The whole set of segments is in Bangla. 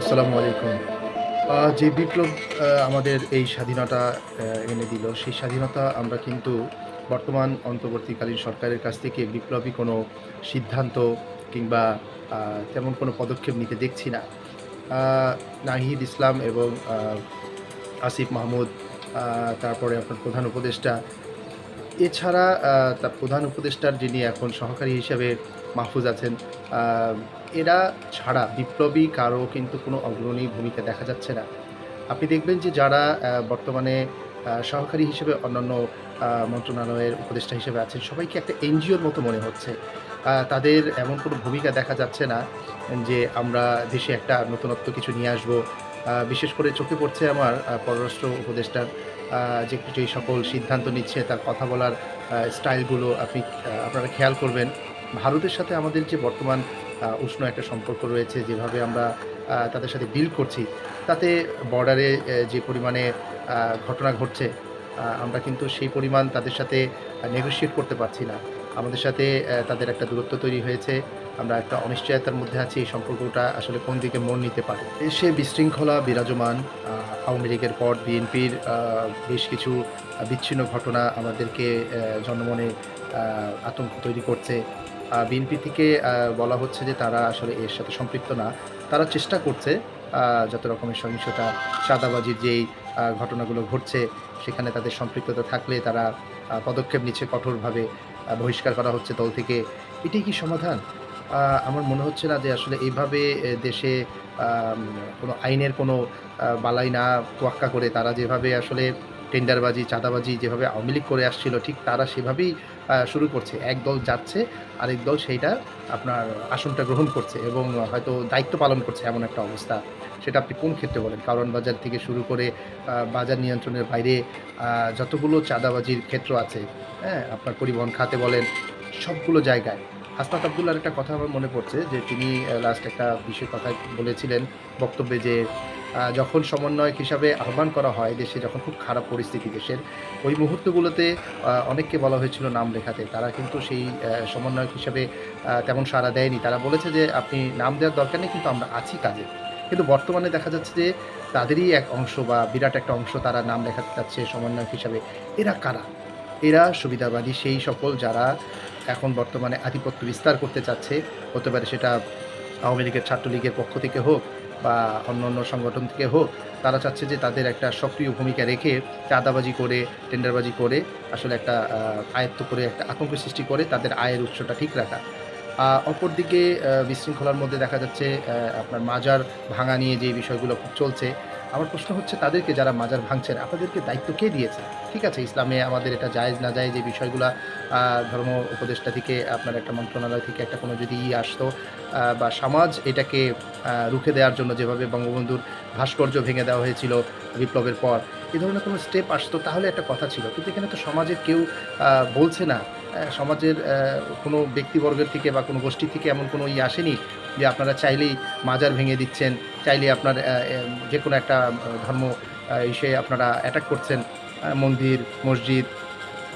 আসসালামু আলাইকুম। যে বিপ্লব আমাদের এই স্বাধীনতা এনে দিল, সেই স্বাধীনতা আমরা কিন্তু বর্তমান অন্তর্বর্তীকালীন সরকারের কাছ থেকে বিপ্লবী কোনো সিদ্ধান্ত কিংবা তেমন কোনো পদক্ষেপ নিতে দেখছি না। নাহিদ ইসলাম এবং আসিফ মাহমুদ তারপরে আপনার প্রধান উপদেষ্টা এছাড়া তার প্রধান উপদেষ্টার যিনি এখন সহকারী হিসেবে মাহফুজ আছেন এরা ছাড়া বিপ্লবী কারও কিন্তু কোনো অগ্রণী ভূমিকা দেখা যাচ্ছে না। আপনি দেখবেন যে যারা বর্তমানে সহকারী হিসেবে অন্যান্য মন্ত্রণালয়ের উপদেষ্টা হিসেবে আছেন, সবাইকে একটা এনজিওর মতো মনে হচ্ছে। তাদের এমন কোনো ভূমিকা দেখা যাচ্ছে না যে আমরা দেশে একটা নতুনত্ব কিছু নিয়ে আসব। বিশেষ করে চোখে পড়ছে আমার পররাষ্ট্র উপদেষ্টার যে যে সকল সিদ্ধান্ত নিচ্ছে, তার কথা বলার স্টাইলগুলো আপনি আপনারা খেয়াল করবেন। ভারতের সাথে আমাদের যে বর্তমান উষ্ণ একটা সম্পর্ক রয়েছে, যেভাবে আমরা তাদের সাথে ডিল করছি, তাতে বর্ডারে যে পরিমাণে ঘটনা ঘটছে আমরা কিন্তু সেই পরিমাণ তাদের সাথে নেগোশিয়েট করতে পারছি না। আমাদের সাথে তাদের একটা দূরত্ব তৈরি হয়েছে। আমরা একটা অনিশ্চয়তার মধ্যে আছি, এই সম্পর্কটা আসলে কোন দিকে মন নিতে পারে? দেশে বিশৃঙ্খলা, বিরাজমান আওয়ামী লীগের পর বিএনপির বেশ কিছু বিচ্ছিন্ন ঘটনা আমাদেরকে জনমনে আতঙ্ক তৈরি করছে। বিএনপি থেকে বলা হচ্ছে যে তারা আসলে এর সাথে সম্পৃক্ত না। তারা চেষ্টা করছে যত রকমের সহিংসতা সাদাবাজির যেই ঘটনাগুলো ঘটছে, সেখানে তাদের সম্পৃক্ততা থাকলে তারা পদক্ষেপ নিচ্ছে কঠোরভাবে বহিষ্কার করা হচ্ছে দল থেকে। এটাই কি সমাধান? আমার মনে হচ্ছে না যে আসলে এইভাবে দেশে কোনো আইনের কোনো বালাই না তোয়াক্কা করে তারা যেভাবে আসলে টেন্ডারবাজি, চাঁদাবাজি যেভাবে আওয়ামী লীগ করে আসছিল, ঠিক তারা সেভাবেই শুরু করছে। এক দল যাচ্ছে, আরেক দল সেইটা আপনার আসনটা গ্রহণ করছে এবং হয়তো দায়িত্ব পালন করছে এমন একটা অবস্থা। সেটা আপনি কোন ক্ষেত্রে বলেন? কারণ বাজার থেকে শুরু করে বাজার নিয়ন্ত্রণের বাইরে যতগুলো চাঁদাবাজির ক্ষেত্র আছে হ্যাঁ আপনার পরিবহন খাতে বলেন, সবগুলো জায়গায় হাসনাত আবদুল্লার একটা কথা আমার মনে পড়ছে, যে তিনি লাস্ট একটা বিষয় কথা বলেছিলেন বক্তব্যে যে যখন সমন্বয়ক হিসাবে আহ্বান করা হয়, দেশে যখন খুব খারাপ পরিস্থিতি, দেশের ওই মুহূর্তগুলোতে অনেককে বলা হয়েছিল নাম লেখাতে। তারা কিন্তু সেই সমন্বয়ক হিসাবে তেমন সাড়া দেয়নি। তারা বলেছে যে, আপনি নাম দেওয়ার দরকার নেই, কিন্তু আমরা আছি কাজে। কিন্তু বর্তমানে দেখা যাচ্ছে যে, তাদেরই এক অংশ বা বিরাট একটা অংশ তারা নাম লেখাতে চাচ্ছে সমন্বয়ক হিসাবে। এরা কারা? এরা সুবিধাবাদী, সেই সকল যারা এখন বর্তমানে আধিপত্য বিস্তার করতে চাচ্ছে। হতে পারে সেটা আওয়ামী লীগের ছাত্রলীগের পক্ষ থেকে হোক বা অন্য অন্য সংগঠন থেকে হোক, তারা চাচ্ছে যে তাদের একটা সক্রিয় ভূমিকা রেখে চাঁদাবাজি করে, টেন্ডারবাজি করে, আসলে একটা আয়ত্ত করে একটা আতঙ্ক সৃষ্টি করে তাদের আয়ের উৎসটা ঠিক রাখা। অপরদিকে বিশৃঙ্খলার মধ্যে দেখা যাচ্ছে আপনার মাজার ভাঙা নিয়ে যে বিষয়গুলো খুব চলছে আমার প্রশ্ন হচ্ছে, তাদেরকে যারা মাজার ভাঙছেন, আপনাদেরকে দায়িত্ব কে দিয়েছে? ঠিক আছে, ইসলামে আমাদের এটা জায়েজ না যায় যে বিষয়গুলো ধর্ম উপদেষ্টা থেকে আপনার একটা মন্ত্রণালয় থেকে একটা কোনো যদি ই আসতো বা সমাজ এটাকে রুখে দেওয়ার জন্য যেভাবে বঙ্গবন্ধুর ভাস্কর্য ভেঙে দেওয়া হয়েছিল বিপ্লবের পর এই ধরনের কোনো স্টেপ আসতো, তাহলে একটা কথা ছিল। কিন্তু এখানে তো সমাজের কেউ বলছে না। সমাজের কোনো ব্যক্তিবর্গের থেকে বা কোনো গোষ্ঠী থেকে এমন কোনো ই আসেনি যে আপনারা চাইলেই মাজার ভেঙে দিচ্ছেন, চাইলেই আপনার যে কোনো একটা ধর্ম ইসে আপনারা অ্যাটাক করছেন মন্দির, মসজিদ।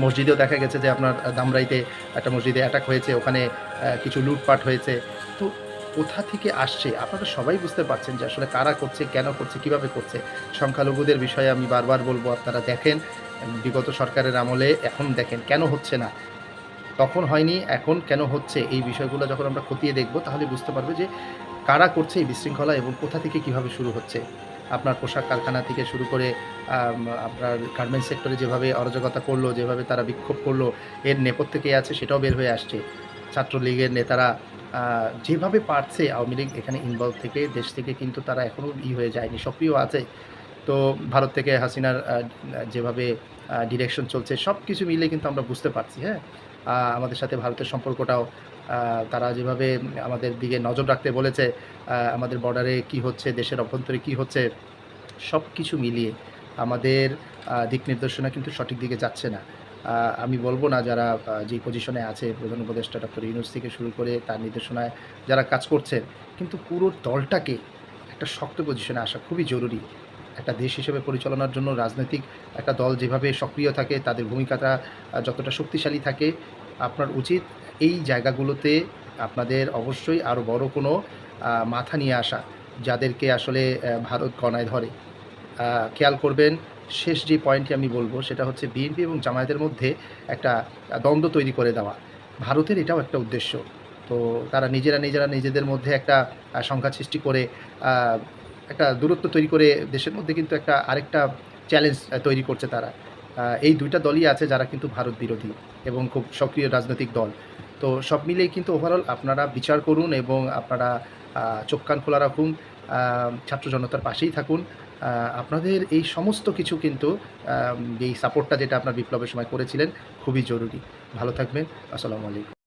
মসজিদেও দেখা গেছে যে আপনার দামরাইতে একটা মসজিদে অ্যাটাক হয়েছে, ওখানে কিছু লুটপাট হয়েছে। তো কোথা থেকে আসছে? আপনারা সবাই বুঝতে পারছেন যে আসলে কারা করছে, কেন করছে, কীভাবে করছে। সংখ্যালঘুদের বিষয়ে আমি বারবার বলব, আপনারা দেখেন, বিগত সরকারের আমলে এখন দেখেন, কেন হচ্ছে না? তখন হয়নি, এখন কেন হচ্ছে? এই বিষয়গুলো যখন আমরা খতিয়ে দেখব, তাহলে বুঝতে পারবে যে কারা করছে এই বিশৃঙ্খলা এবং কোথা থেকে কীভাবে শুরু হচ্ছে। আপনার পোশাক কারখানা থেকে শুরু করে আপনার গার্মেন্টস সেক্টরে যেভাবে অরাজকতা করল, যেভাবে তারা বিক্ষোভ করল, এর নেপথ্যে কে আছে সেটাও বের হয়ে আসছে। ছাত্রলীগের নেতারা যেভাবে পারছে আওয়ামী লীগ এখানে ইনভলভ থেকে, দেশ থেকে কিন্তু তারা এখনও ই হয়ে যায়নি, সক্রিয় আছে। তো ভারত থেকে হাসিনার যেভাবে ডিরেকশন চলছে সব কিছু মিলে কিন্তু আমরা বুঝতে পারছি হ্যাঁ? আমাদের সাথে ভারতের সম্পর্কটাও তারা যেভাবে আমাদের দিকে নজর রাখতে বলেছে আমাদের বর্ডারে কি হচ্ছে, দেশের অভ্যন্তরে কি হচ্ছে সব কিছু মিলিয়ে আমাদের দিক নির্দেশনা কিন্তু সঠিক দিকে যাচ্ছে না। আমি বলব না যারা যে পজিশনে আছে, প্রধান উপদেষ্টা ডক্টর ইউনুস থেকে শুরু করে তার নির্দেশনায় যারা কাজ করছেন, কিন্তু পুরো দলটাকে একটা শক্ত পজিশনে আসা খুবই জরুরি। একটা দেশ হিসেবে পরিচালনার জন্য রাজনৈতিক একটা দল যেভাবে সক্রিয় থাকে, তাদের ভূমিকাটা যতটা শক্তিশালী থাকে, আপনার উচিত এই জায়গাগুলোতে আপনাদের অবশ্যই আরও বড় কোনো মাথা নিয়ে আসা, যাদেরকে আসলে ভারত গণায় ধরে। খেয়াল করবেন শেষ যে পয়েন্টটি আমি বলব, সেটা হচ্ছে বিএনপি এবং জামায়াতের মধ্যে একটা দ্বন্দ্ব তৈরি করে দেওয়া। ভারতের এটাও একটা উদ্দেশ্য। তো তারা নিজেরা নিজেরা নিজেদের মধ্যে একটা সংঘাত সৃষ্টি করে একটা দূরত্ব তৈরি করে দেশের মধ্যে কিন্তু একটা আরেকটা চ্যালেঞ্জ তৈরি করছে তারা। এই দুইটা দলই আছে যারা কিন্তু ভারত বিরোধী এবং খুব সক্রিয় রাজনৈতিক দল। তো সব মিলেই কিন্তু ওভারঅল আপনারা বিচার করুন এবং আপনারা চোখ কান খোলা রাখুন ছাত্র জনতার পাশেই থাকুন। আপনাদের এই সমস্ত কিছু কিন্তু এই সাপোর্টটা যেটা আপনার বিপ্লবের সময় করেছিলেন, খুবই জরুরি। ভালো থাকবেন। আসসালামু আলাইকুম।